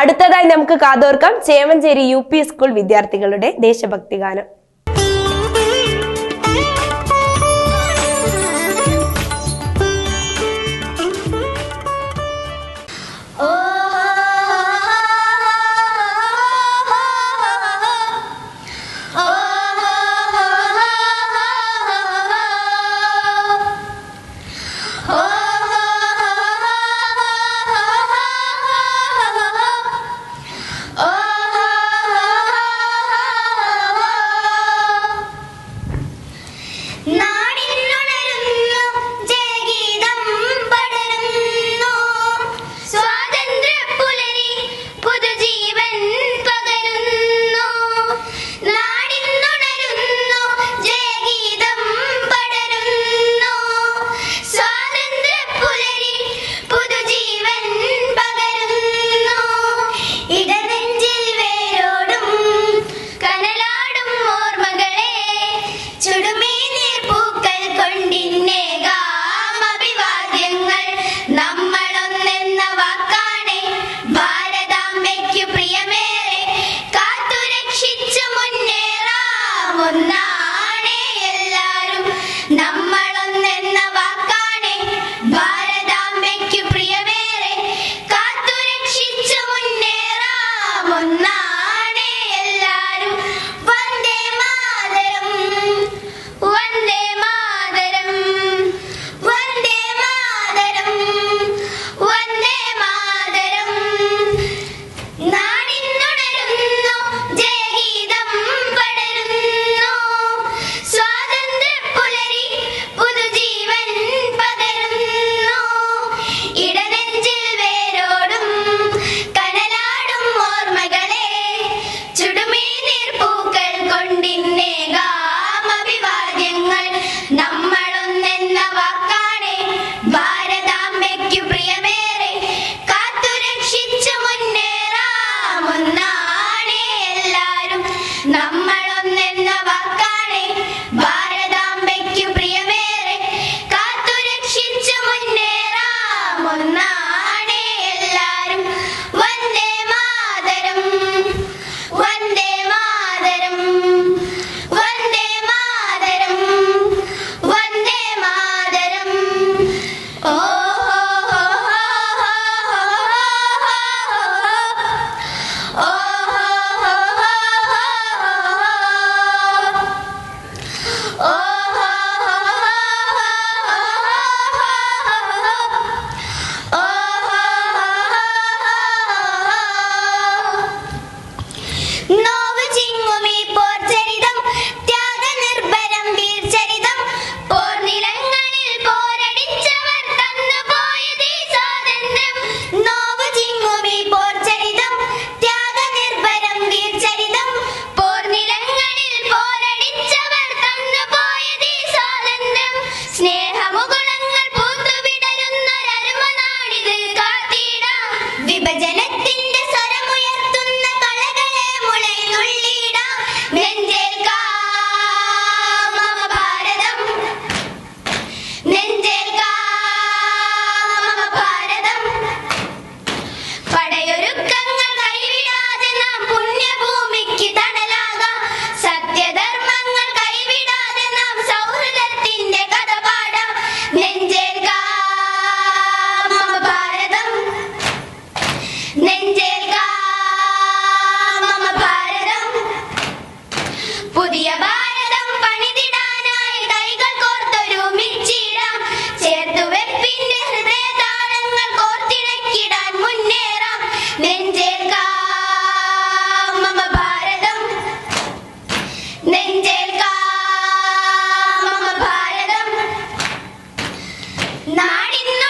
അടുത്തതായി നമുക്ക് കാതോർക്കാം Chemancheri U school വിദ്യാർത്ഥികളുടെ ദേശഭക്തി ഗാനം നാടിന്ന്